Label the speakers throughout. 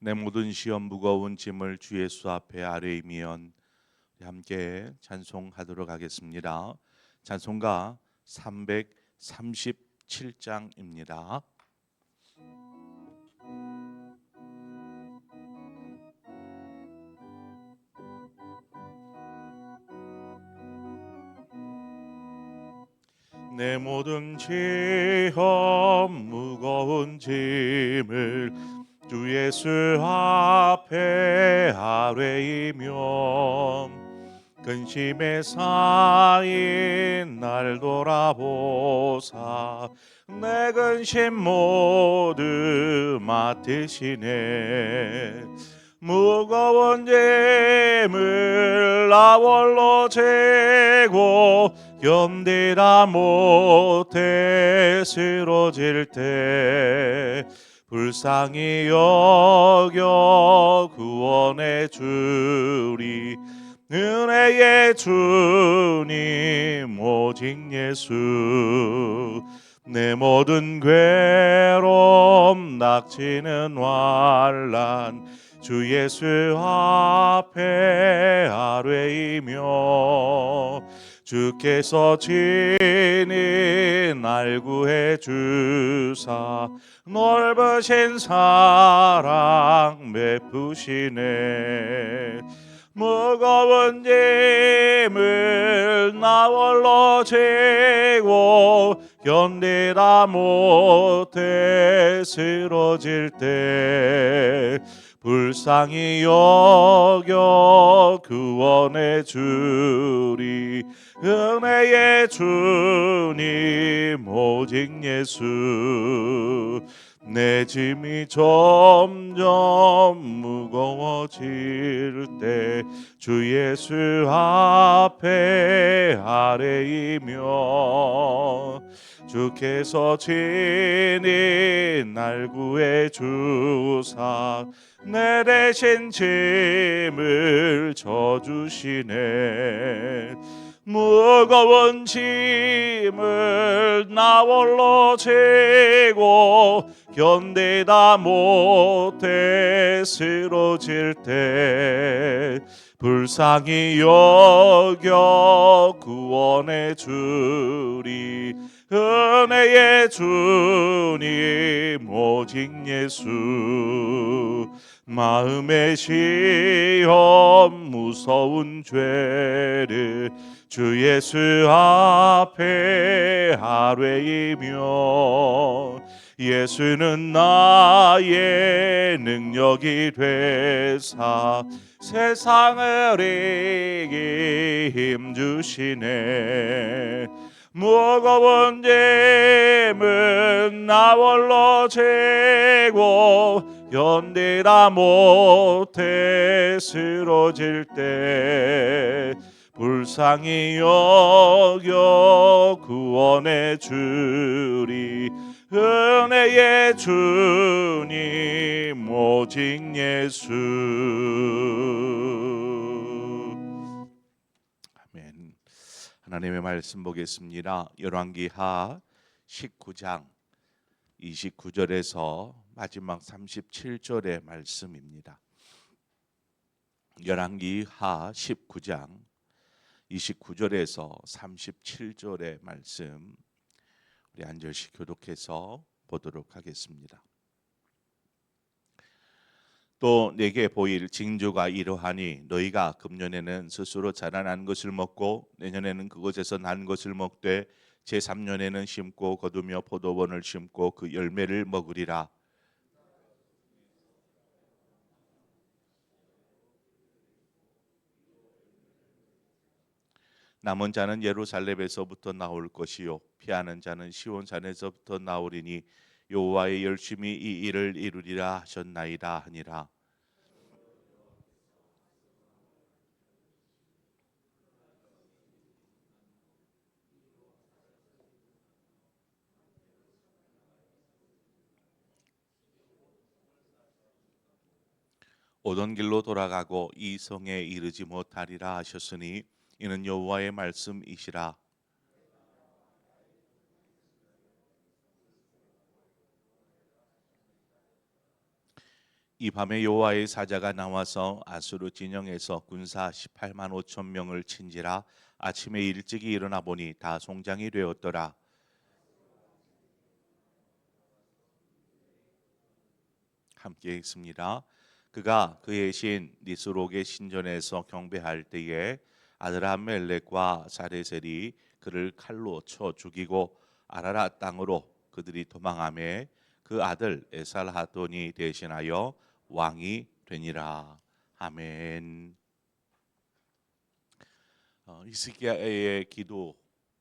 Speaker 1: 내 모든 시험 무거운 짐을 주 예수 앞에 아뢰이면 함께 찬송하도록 하겠습니다. 찬송가 337장입니다. 내 모든 시험 무거운 짐을 주 예수 앞에 아뢰이며 근심에 쌓인 날 돌아보사 내 근심 모두 맡으시네. 무거운 짐을 나 홀로 재고 견디다 못해 쓰러질 때 불쌍히 여겨 구원해 주리. 은혜의 주님 오직 예수. 내 모든 괴로움 낙치는 환란. 주 예수 앞에 아뢰이며 주께서 친히 날 구해 주사 넓으신 사랑 베푸시네. 무거운 짐을 나 홀로 지고 견디다 못해 쓰러질 때 불쌍히 여겨 구원해 주리 은혜의 주님 오직 예수. 내 짐이 점점 무거워질 때 주 예수 앞에 아뢰이며 주께서 친히 날 구해 주사 내 대신 짐을 져주시네 무거운 짐을 나 홀로 지고 견디다 못해 쓰러질 때 불쌍히 여겨 구원해 주리 은혜의 주님 오직 예수. 마음의 시험 무서운 죄를 주 예수 앞에 아뢰이며 예수는 나의 능력이 되사 세상을 이기 힘주시네. 무거운 짐은 나 홀로 지고 견디다 못해 쓰러질 때 불쌍히 여겨 구원해 주리 은혜의 주님 오직 예수. 아멘. 하나님의 말씀 보겠습니다. 열왕기하 19장 29절에서 마지막 37절의 말씀입니다. 열왕기하 19장 29절에서 37절의 말씀 우리 한 절씩 교독해서 보도록 하겠습니다. 또 내게 보일 징조가 이러하니 너희가 금년에는 스스로 자라난 것을 먹고 내년에는 그곳에서 난 것을 먹되 제 3년에는 심고 거두며 포도원을 심고 그 열매를 먹으리라 남은 자는 예루살렘에서부터 나올 것이요 피하는 자는 시온산에서부터 나오리니 여호와의 열심히 이 일을 이루리라 하셨나이다 하니라. 오던 길로 돌아가고 이 성에 이르지 못하리라 하셨으니 이는 여호와의 말씀이시라 이 밤에 여호와의 사자가 나와서 아수르 진영에서 군사 18만 5천 명을 친지라 아침에 일찍이 일어나 보니 다 송장이 되었더라 함께 읽습니다. 그가 그의 신 니스록의 신전에서 경배할 때에 아드람멜렉과 사레셀이 그를 칼로 쳐 죽이고 아라라 땅으로 그들이 도망함에 그 아들 에살하돈이 대신하여 왕이 되니라. 아멘. 어, 이스기야의 기도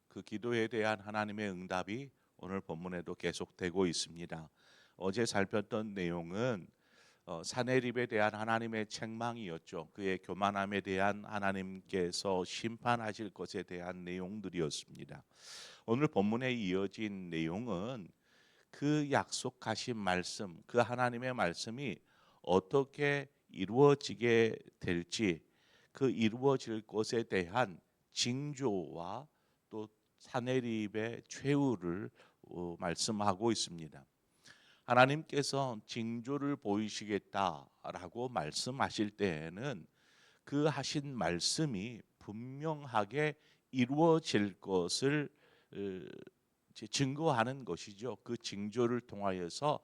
Speaker 1: 그 기도에 대한 하나님의 응답이 오늘 본문에도 계속되고 있습니다. 어제 살폈던 내용은 어, 사내립에 대한 하나님의 책망이었죠. 그의 교만함에 대한 하나님께서 심판하실 것에 대한 내용들이었습니다. 오늘 본문에 이어진 내용은 그 약속하신 말씀, 그 하나님의 말씀이 어떻게 이루어지게 될지 그 이루어질 것에 대한 징조와 또 사내립의 최후를 어, 말씀하고 있습니다. 하나님께서 징조를 보이시겠다라고 말씀하실 때에는 그 하신 말씀이 분명하게 이루어질 것을 어, 증거하는 것이죠. 그 징조를 통하여서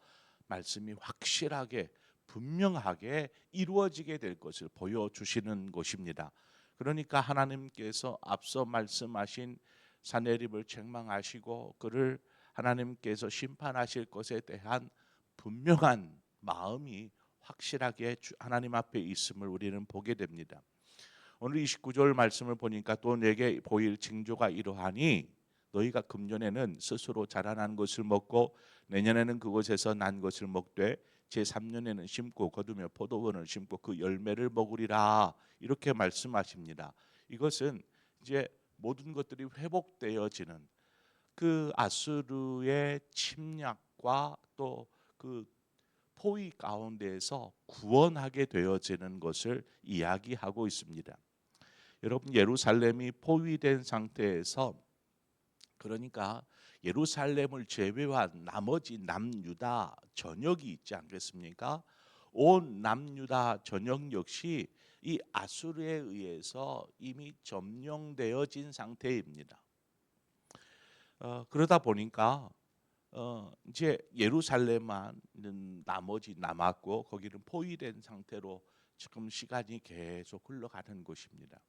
Speaker 1: 말씀이 확실하게 분명하게 이루어지게 될 것을 보여주시는 것입니다. 그러니까 하나님께서 앞서 말씀하신 사내립을 책망하시고 그를 하나님께서 심판하실 것에 대한 분명한 마음이 확실하게 하나님 앞에 있음을 우리는 보게 됩니다. 오늘 29절 말씀을 보니까 또 내게 보일 징조가 이러하니 너희가 금년에는 스스로 자라난 것을 먹고 내년에는 그곳에서 난 것을 먹되 제 3년에는 심고 거두며 포도원을 심고 그 열매를 먹으리라 이렇게 말씀하십니다. 이것은 이제 모든 것들이 회복되어지는 그 아수르의 침략과 또그 포위 가운데에서 구원하게 되어지는 것을 이야기하고 있습니다. 여러분 예루살렘이 포위된 상태에서 그러니까 예루살렘을 제외한 나머지 남유다 전역이 있지 않겠습니까? 온 남유다 전역 역시 이 아수르에 의해서 이미 점령되어진 상태입니다. 어, 그러다 보니까 어, 이제 예루살렘만 나머지 남았고 거기는 포위된 상태로 지금 시간이 계속 흘러가는 것입니다.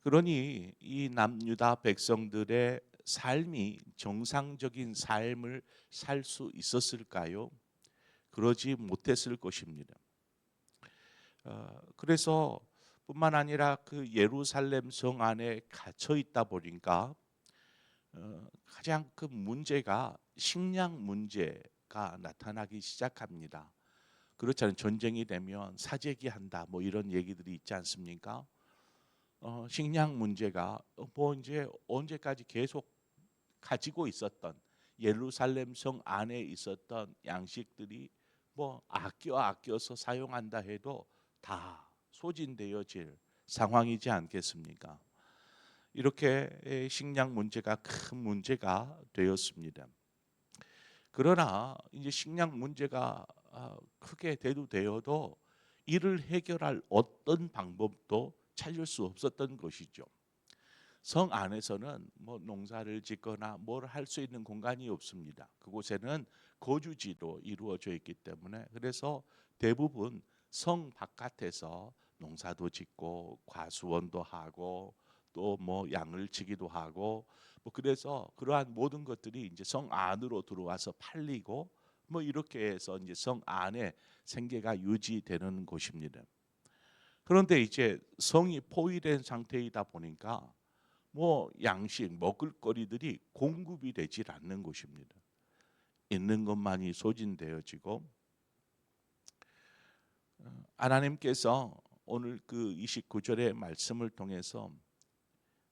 Speaker 1: 그러니 이 남유다 백성들의 삶이 정상적인 삶을 살 수 있었을까요? 그러지 못했을 것입니다. 어, 그래서 뿐만 아니라 그 예루살렘 성 안에 갇혀 있다 보니까 어, 가장 큰 문제가 식량 문제가 나타나기 시작합니다. 그렇잖아요. 전쟁이 되면 사재기 한다 뭐 이런 얘기들이 있지 않습니까? 어, 식량 문제가 뭐 이제 언제까지 계속 가지고 있었던 예루살렘 성 안에 있었던 양식들이 뭐 아껴 아껴서 사용한다 해도 다 소진되어질 상황이지 않겠습니까? 이렇게 식량 문제가 큰 문제가 되었습니다. 그러나 이제 식량 문제가 아, 크게 대두되어도 이를 해결할 어떤 방법도 찾을 수 없었던 것이죠. 성 안에서는 뭐 농사를 짓거나 뭘 할 수 있는 공간이 없습니다. 그곳에는 거주지도 이루어져 있기 때문에 그래서 대부분 성 바깥에서 농사도 짓고 과수원도 하고 또 뭐 양을 치기도 하고 뭐 그래서 그러한 모든 것들이 이제 성 안으로 들어와서 팔리고 뭐 이렇게 해서 이제 성 안에 생계가 유지되는 곳입니다. 그런데 이제 성이 포위된 상태이다 보니까 뭐 양식 먹을거리들이 공급이 되질 않는 곳입니다. 있는 것만이 소진되어지고 어, 하나님께서 오늘 그 29절의 말씀을 통해서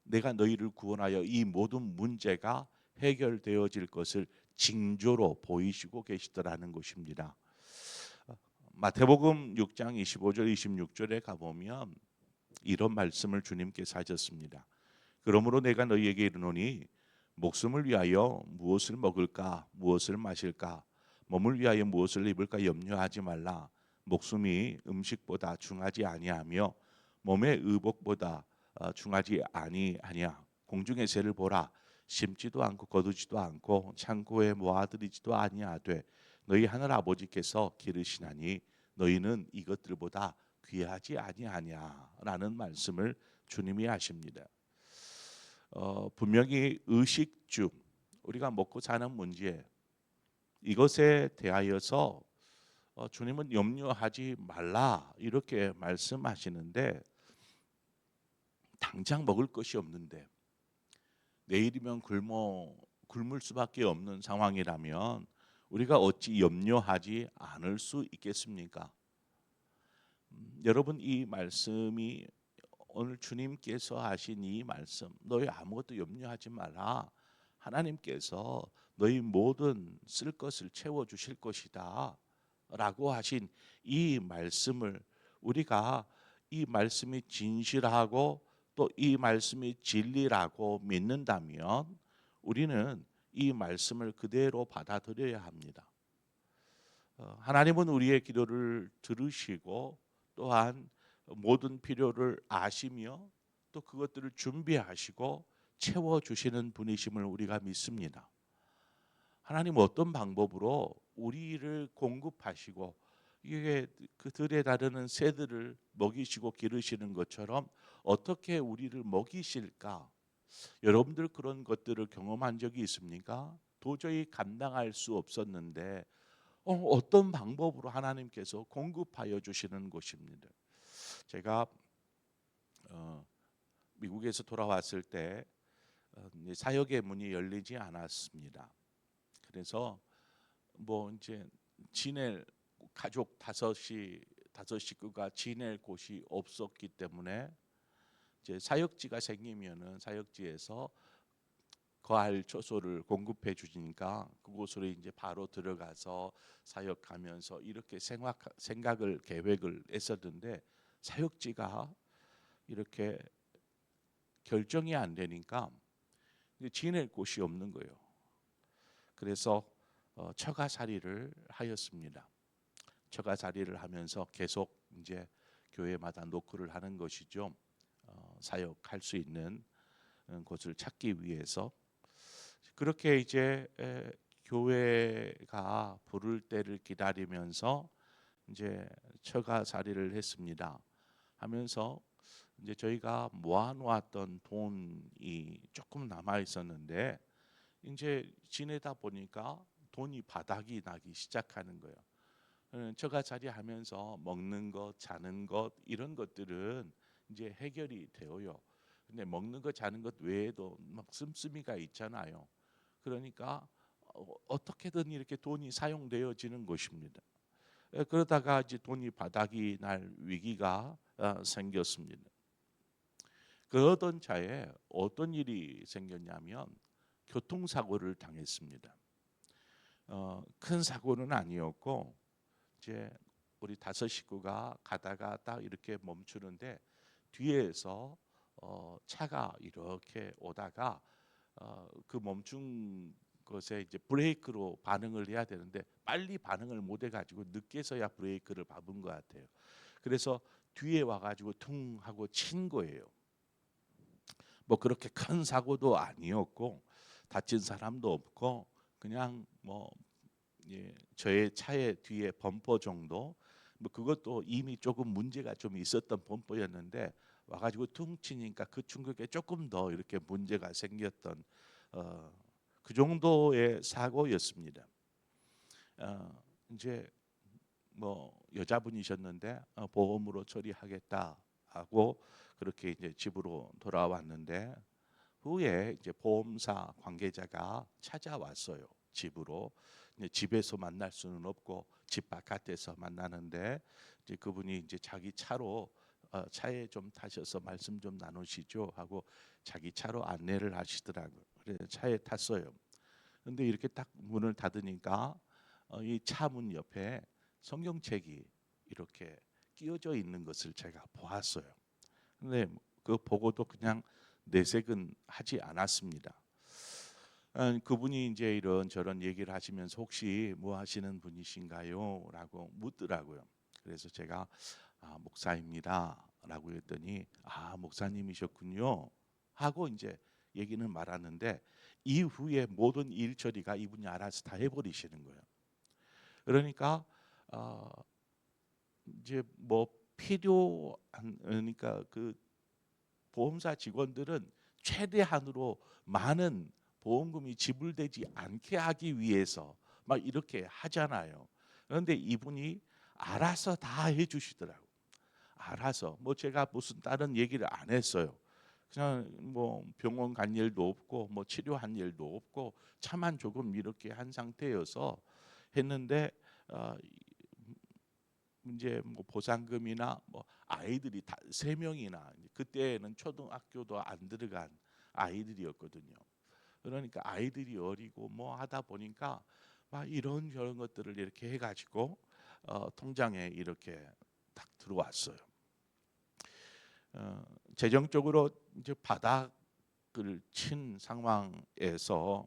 Speaker 1: 내가 너희를 구원하여 이 모든 문제가 해결되어질 것을 징조로 보이시고 계시더라는 것입니다. 어, 마태복음 6장 25절 26절에 가보면 이런 말씀을 주님께서 하셨습니다. 그러므로 내가 너희에게 이르노니 목숨을 위하여 무엇을 먹을까 무엇을 마실까 몸을 위하여 무엇을 입을까 염려하지 말라 목숨이 음식보다 중하지 아니하며 몸의 의복보다 어, 중하지 아니하냐 공중의 새를 보라 심지도 않고 거두지도 않고 창고에 모아들이지도 아니하되 너희 하늘 아버지께서 기르시나니 너희는 이것들보다 귀하지 아니하냐라는 말씀을 주님이 하십니다. 어, 분명히 의식주 우리가 먹고 사는 문제 이것에 대하여서 어, 주님은 염려하지 말라 이렇게 말씀하시는데 당장 먹을 것이 없는데 내일이면 굶어 굶을 수밖에 없는 상황이라면 우리가 어찌 염려하지 않을 수 있겠습니까? 음, 여러분 이 말씀이 오늘 주님께서 하신 이 말씀 너희 아무것도 염려하지 마라. 하나님께서 너희 모든 쓸 것을 채워 주실 것이다. 라고 하신 이 말씀을 우리가 이 말씀이 진실하고 또 이 말씀이 진리라고 믿는다면 우리는 이 말씀을 그대로 받아들여야 합니다. 어, 하나님은 우리의 기도를 들으시고 또한 모든 필요를 아시며 또 그것들을 준비하시고 채워 주시는 분이심을 우리가 믿습니다. 하나님 어떤 방법으로 우리를 공급하시고 이게 그 들에 다르는 새들을 먹이시고 기르시는 것처럼 어떻게 우리를 먹이실까? 여러분들 그런 것들을 경험한 적이 있습니까? 도저히 감당할 수 없었는데 어, 어떤 방법으로 하나님께서 공급하여 주시는 것입니다. 제가 어, 미국에서 돌아왔을 때 어, 사역의 문이 열리지 않았습니다. 그래서 뭐 이제 지낼 가족 다섯이 다섯 식구가 지낼 곳이 없었기 때문에 이제 사역지가 생기면은 사역지에서 거할 초소를 공급해 주니까 그곳으로 이제 바로 들어가서 사역하면서 이렇게 생각 생각을 계획을 했었는데 사역지가 이렇게 결정이 안 되니까 지낼 곳이 없는 거예요. 그래서 어, 처가살이를 하였습니다. 처가살이를 하면서 계속 이제 교회마다 노크를 하는 것이죠. 어, 사역할 수 있는 음, 곳을 찾기 위해서 그렇게 이제 에, 교회가 부를 때를 기다리면서 이제 처가살이를 했습니다. 하면서 이제 저희가 모아놓았던 돈이 조금 남아 있었는데 이제 지내다 보니까 돈이 바닥이 나기 시작하는 거예요. 어, 저가 자리 하면서 먹는 것, 자는 것 이런 것들은 이제 해결이 되어요. 근데 먹는 것, 자는 것 외에도 막 씀씀이가 있잖아요. 그러니까 어, 어떻게든 이렇게 돈이 사용되어지는 것입니다. 그러다가 이제 돈이 바닥이 날 위기가 어, 생겼습니다. 그러던 차에 어떤 일이 생겼냐면 교통사고를 당했습니다. 어, 큰 사고는 아니었고 이제 우리 다섯 식구가 가다가 딱 이렇게 멈추는데 뒤에서 어, 차가 이렇게 오다가 어, 그 멈춘 것에 이제 브레이크로 반응을 해야 되는데 빨리 반응을 못 해가지고 늦게서야 브레이크를 밟은 것 같아요. 그래서 뒤에 와가지고 퉁 하고 친 거예요. 뭐 그렇게 큰 사고도 아니었고 다친 사람도 없고 그냥 뭐 예, 저의 차의 뒤에 범퍼 정도 뭐 그것도 이미 조금 문제가 좀 있었던 범퍼였는데 와가지고 퉁치니까 그 충격에 조금 더 이렇게 문제가 생겼던 어, 그 정도의 사고였습니다. 어, 이제 뭐 여자분이셨는데 어, 보험으로 처리하겠다 하고 그렇게 이제 집으로 돌아왔는데 후에 이제 보험사 관계자가 찾아왔어요 집으로 집에서 만날 수는 없고 집 바깥에서 만나는데 이제 그분이 이제 자기 차로 어, 차에 좀 타셔서 말씀 좀 나누시죠 하고 자기 차로 안내를 하시더라고요. 그래서 차에 탔어요. 근데 이렇게 딱 문을 닫으니까 어, 이차 문 옆에 성경책이 이렇게 끼워져 있는 것을 제가 보았어요. 근데 그 보고도 그냥 내색은 하지 않았습니다. 어, 그분이 이제 이런 저런 얘기를 하시면서 혹시 뭐 하시는 분이신가요?라고 묻더라고요. 그래서 제가 아, 목사입니다라고 했더니 아 목사님이셨군요 하고 이제 얘기는 말하는데 이후에 모든 일 처리가 이분이 알아서 다 해버리시는 거예요. 그러니까 어, 이제 뭐 필요한 그러니까 그 보험사 직원들은 최대한으로 많은 보험금이 지불되지 않게 하기 위해서 막 이렇게 하잖아요. 그런데 이분이 알아서 다 해주시더라고. 알아서 뭐 제가 무슨 다른 얘기를 안 했어요. 그냥 뭐 병원 간 일도 없고 뭐 치료한 일도 없고 차만 조금 이렇게 한 상태여서 했는데 어, 이제 뭐 보상금이나 뭐 아이들이 다 세 명이나 그때는 초등학교도 안 들어간 아이들이었거든요. 그러니까 아이들이 어리고 뭐 하다 보니까 막 이런 저런 것들을 이렇게 해가지고 어, 통장에 이렇게 딱 들어왔어요. 어, 재정적으로 이제 바닥을 친 상황에서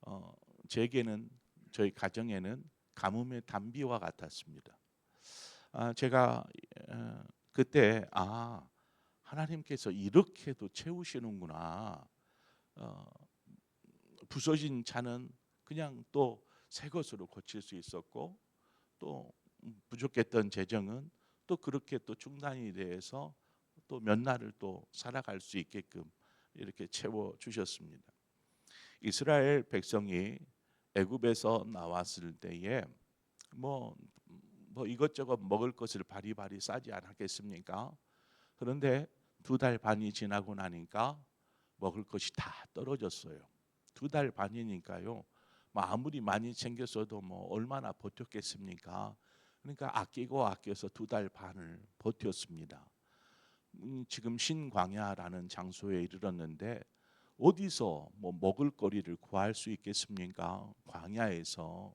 Speaker 1: 어, 제게는 저희 가정에는 가뭄의 단비와 같았습니다. 아, 제가 어, 그때 아 하나님께서 이렇게도 채우시는구나. 어, 부서진 차는 그냥 또 새 것으로 고칠 수 있었고 또 부족했던 재정은 또 그렇게 또 중단이 돼서 또 몇 날을 또 살아갈 수 있게끔 이렇게 채워 주셨습니다. 이스라엘 백성이 애굽에서 나왔을 때에 뭐, 뭐 이것저것 먹을 것을 바리바리 싸지 않았겠습니까? 그런데 두 달 반이 지나고 나니까 먹을 것이 다 떨어졌어요. 두 달 반이니까요. 뭐 아무리 많이 챙겼어도 뭐 얼마나 버텼겠습니까? 그러니까 아끼고 아껴서 두 달 반을 버텼습니다. 음, 지금 신광야라는 장소에 이르렀는데 어디서 뭐 먹을거리를 구할 수 있겠습니까? 광야에서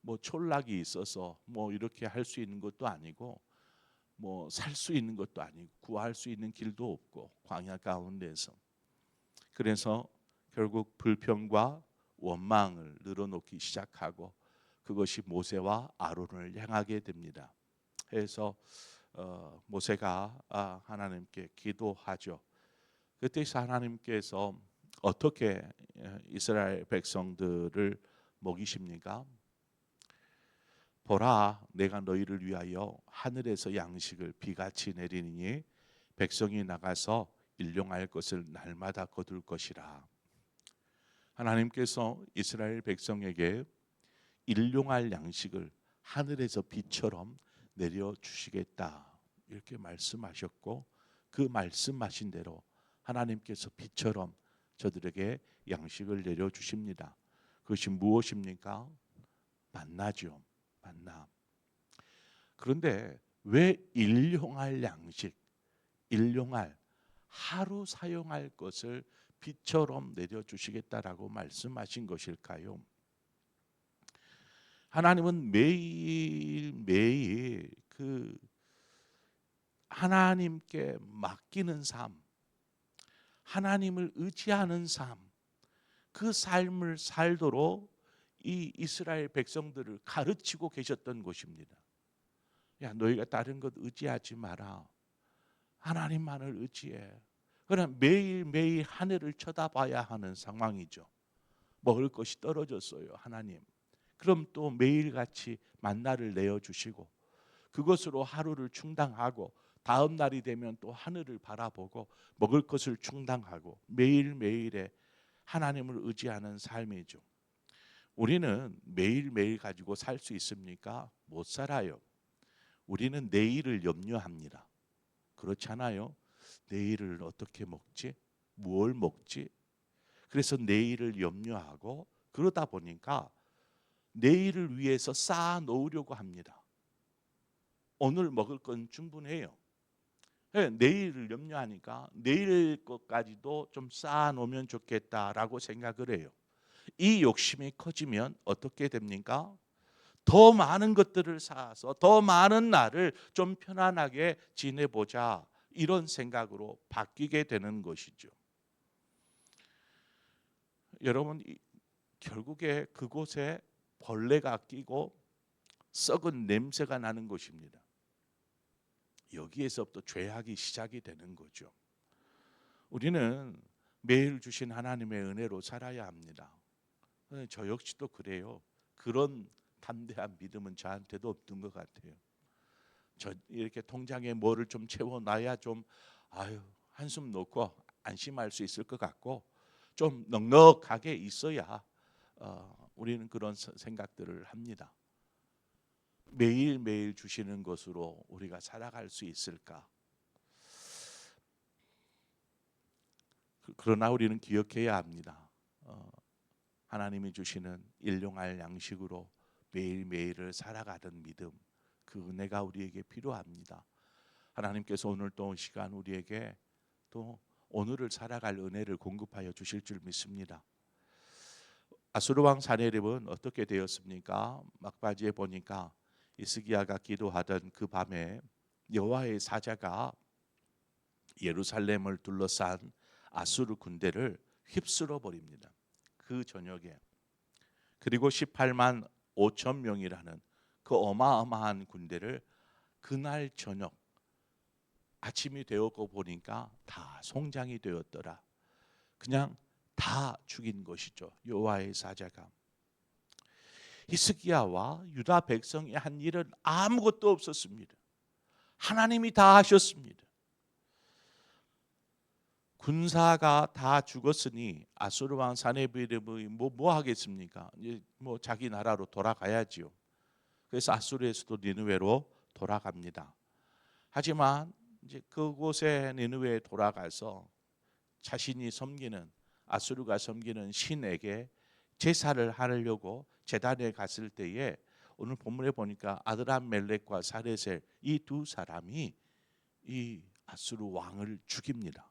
Speaker 1: 뭐 촌락이 있어서 뭐 이렇게 할 수 있는 것도 아니고 뭐 살 수 있는 것도 아니고 구할 수 있는 길도 없고 광야 가운데서 그래서 결국 불평과 원망을 늘어놓기 시작하고 그것이 모세와 아론을 향하게 됩니다. 그래서 어, 모세가 아, 하나님께 기도하죠. 그때서 하나님께서 어떻게 예, 이스라엘 백성들을 먹이십니까? 보라, 내가 너희를 위하여 하늘에서 양식을 비같이 내리니 백성이 나가서 일용할 것을 날마다 거둘 것이라. 하나님께서 이스라엘 백성에게 일용할 양식을 하늘에서 비처럼 내려 주시겠다 이렇게 말씀하셨고 그 말씀하신 대로 하나님께서 비처럼 저들에게 양식을 내려 주십니다. 그것이 무엇입니까? 만나죠. 만나. 그런데 왜 일용할 양식, 일용할 하루 사용할 것을 비처럼 내려 주시겠다라고 말씀하신 것일까요? 하나님은 매일 매일 그 하나님께 맡기는 삶, 하나님을 의지하는 삶, 그 삶을 살도록 이 이스라엘 백성들을 가르치고 계셨던 곳입니다. 야, 너희가 다른 것 의지하지 마라. 하나님만을 의지해. 그러나 매일매일 하늘을 쳐다봐야 하는 상황이죠. 먹을 것이 떨어졌어요, 하나님. 그럼 또 매일같이 만나를 내어 주시고
Speaker 2: 그것으로 하루를 충당하고 다음 날이 되면 또 하늘을 바라보고 먹을 것을 충당하고 매일매일에 하나님을 의지하는 삶이죠. 우리는 매일매일 가지고 살 수 있습니까? 못 살아요. 우리는 내일을 염려합니다. 그렇잖아요. 내일을 어떻게 먹지? 무엇 먹지? 그래서 내일을 염려하고 그러다 보니까 내일을 위해서 쌓아 놓으려고 합니다. 오늘 먹을 건 충분해요. 네, 내일을 염려하니까 내일 것까지도 좀 쌓아 놓으면 좋겠다라고 생각을 해요. 이 욕심이 커지면 어떻게 됩니까? 더 많은 것들을 쌓아서 더 많은 날을 좀 편안하게 지내보자 이런 생각으로 바뀌게 되는 것이죠. 여러분 이- 결국에 그곳에 벌레가 끼고 썩은 냄새가 나는 것입니다. 여기에서부터 죄악이 시작이 되는 거죠. 우리는 매일 주신 하나님의 은혜로 살아야 합니다. 네, 저 역시도 그래요. 그런 담대한 믿음은 저한테도 없는 것 같아요. 저 이렇게 통장에 뭐를 좀 채워놔야 좀 아유 한숨 놓고 안심할 수 있을 것 같고 좀 넉넉하게 있어야 어, 우리는 그런 서- 생각들을 합니다. 매일 매일 주시는 것으로 우리가 살아갈 수 있을까? 그- 그러나 우리는 기억해야 합니다. 어, 하나님이 주시는 일용할 양식으로 매일 매일을 살아가던 믿음, 그 은혜가 우리에게 필요합니다. 하나님께서 오늘 또 시간 우리에게 또 오늘을 살아갈 은혜를 공급하여 주실 줄 믿습니다. 아수르 왕 사네립은 어떻게 되었습니까? 막바지에 보니까 이스기야가 기도하던 그 밤에 여호와의 사자가 예루살렘을 둘러싼 아수르 군대를 휩쓸어 버립니다. 그 저녁에 그리고 18만 5천 명이라는 그 어마어마한 군대를 그날 저녁 아침이 되었고 보니까 다 송장이 되었더라. 그냥 다 죽인 것이죠. 여호와의 사자가. 히스기야와 유다 백성이 한 일은 아무것도 없었습니다. 하나님이 다 하셨습니다. 군사가 다 죽었으니 아수르 왕 사네비르이 뭐, 뭐 하겠습니까? 이제 뭐 자기 나라로 돌아가야지요. 그래서 아수르에서도 니느웨로 돌아갑니다. 하지만 이제 그곳에 니느웨에 돌아가서 자신이 섬기는 아수르가 섬기는 신에게 제사를 하려고 제단에 갔을 때에 오늘 본문에 보니까 아드람멜렉과 사레셀 이 두 사람이 이 아수르 왕을 죽입니다.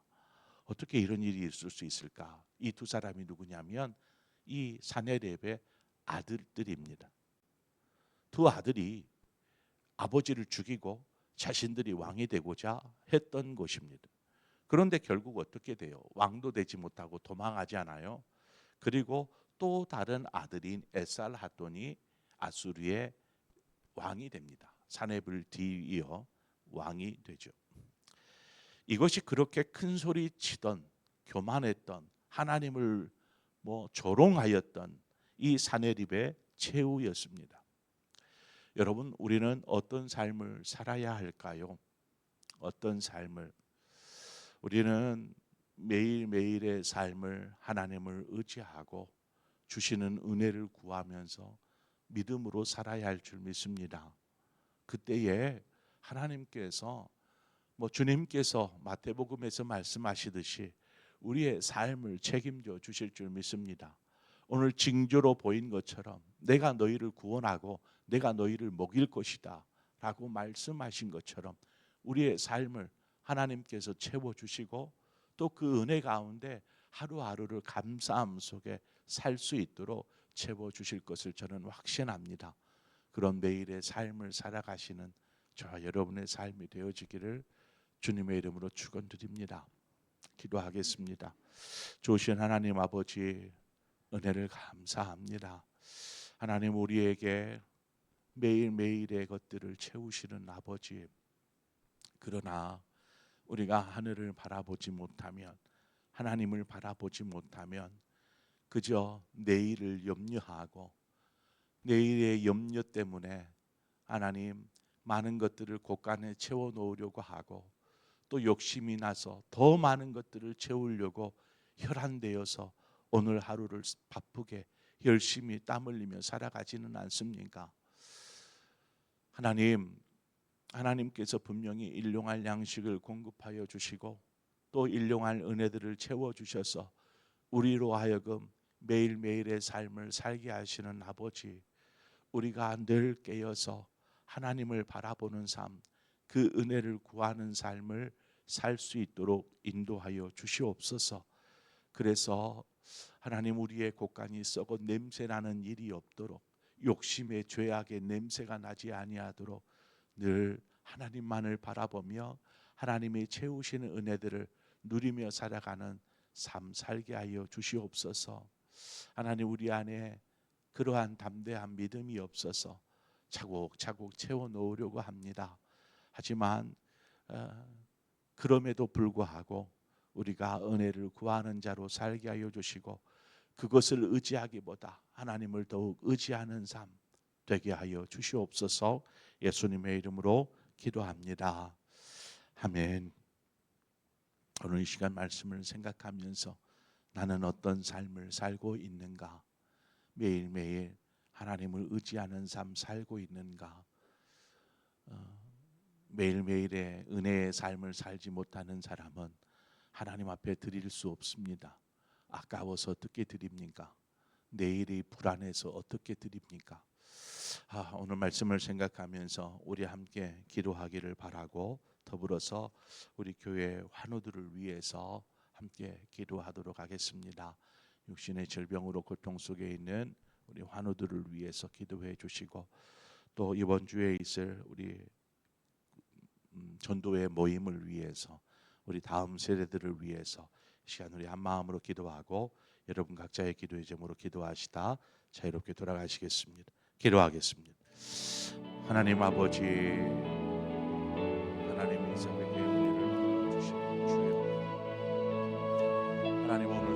Speaker 2: 어떻게 이런 일이 있을 수 있을까? 이 두 사람이 누구냐면 이 사네렙의 아들들입니다. 두 아들이 아버지를 죽이고 자신들이 왕이 되고자 했던 것입니다. 그런데 결국 어떻게 돼요? 왕도 되지 못하고 도망하지 않아요. 그리고 또 다른 아들인 에살하돈이 아수르의 왕이 됩니다. 사네블 뒤이어 왕이 되죠. 이것이 그렇게 큰 소리 치던 교만했던 하나님을 뭐 조롱하였던 이 사네립의 최후였습니다. 여러분 우리는 어떤 삶을 살아야 할까요? 어떤 삶을 우리는 매일매일의 삶을 하나님을 의지하고 주시는 은혜를 구하면서 믿음으로 살아야 할 줄 믿습니다. 그때에 하나님께서 뭐 주님께서 마태복음에서 말씀하시듯이 우리의 삶을 책임져 주실 줄 믿습니다. 오늘 징조로 보인 것처럼 내가 너희를 구원하고 내가 너희를 먹일 것이다 라고 말씀하신 것처럼 우리의 삶을 하나님께서 채워 주시고 또 그 은혜 가운데 하루하루를 감사함 속에 살 수 있도록 채워 주실 것을 저는 확신합니다. 그런 매일의 삶을 살아가시는 저와 여러분의 삶이 되어지기를 주님의 이름으로 축원드립니다. 기도하겠습니다. 좋으신 하나님 아버지 은혜를 감사합니다. 하나님 우리에게 매일매일의 것들을 채우시는 아버지 그러나 우리가 하늘을 바라보지 못하면 하나님을 바라보지 못하면 그저 내일을 염려하고 내일의 염려 때문에 하나님 많은 것들을 곳간에 채워 놓으려고 하고 또 욕심이 나서 더 많은 것들을 채우려고 혈안되어서 오늘 하루를 바쁘게 열심히 땀 흘리며 살아가지는 않습니까? 하나님, 하나님께서 분명히 일용할 양식을 공급하여 주시고 또 일용할 은혜들을 채워 주셔서 우리로 하여금 매일매일의 삶을 살게 하시는 아버지, 우리가 늘 깨어서 하나님을 바라보는 삶, 그 은혜를 구하는 삶을 살 수 있도록 인도하여 주시옵소서. 그래서 하나님 우리의 곳간이 썩어 냄새 나는 일이 없도록 욕심의 죄악의 냄새가 나지 아니하도록 늘 하나님만을 바라보며 하나님이 채우시는 은혜들을 누리며 살아가는 삶 살게 하여 주시옵소서. 하나님 우리 안에 그러한 담대한 믿음이 없어서 차곡차곡 채워 놓으려고 합니다. 하지만 어, 그럼에도 불구하고 우리가 은혜를 구하는 자로 살게 하여 주시고 그것을 의지하기보다 하나님을 더욱 의지하는 삶 되게 하여 주시옵소서. 예수님의 이름으로 기도합니다. 아멘. 오늘 이 시간 말씀을 생각하면서 나는 어떤 삶을 살고 있는가? 매일매일 하나님을 의지하는 삶 살고 있는가? 어, 매일매일의 은혜의 삶을 살지 못하는 사람은 하나님 앞에 드릴 수 없습니다. 아까워서 어떻게 드립니까? 내일이 불안해서 어떻게 드립니까? 아, 오늘 말씀을 생각하면서 우리 함께 기도하기를 바라고 더불어서 우리 교회 환우들을 위해서 함께 기도하도록 하겠습니다. 육신의 질병으로 고통 속에 있는 우리 환우들을 위해서 기도해 주시고 또 이번 주에 있을 우리 음, 전도회 모임을 위해서 우리 다음 세대들을 위해서 이 시간 우리 한 마음으로 기도하고 여러분 각자의 기도의 제목으로 기도하시다 자유롭게 돌아가시겠습니다. 기도하겠습니다. 하나님 아버지 하나님 이삭에게 은혜를 주시는 주여 하나님 오늘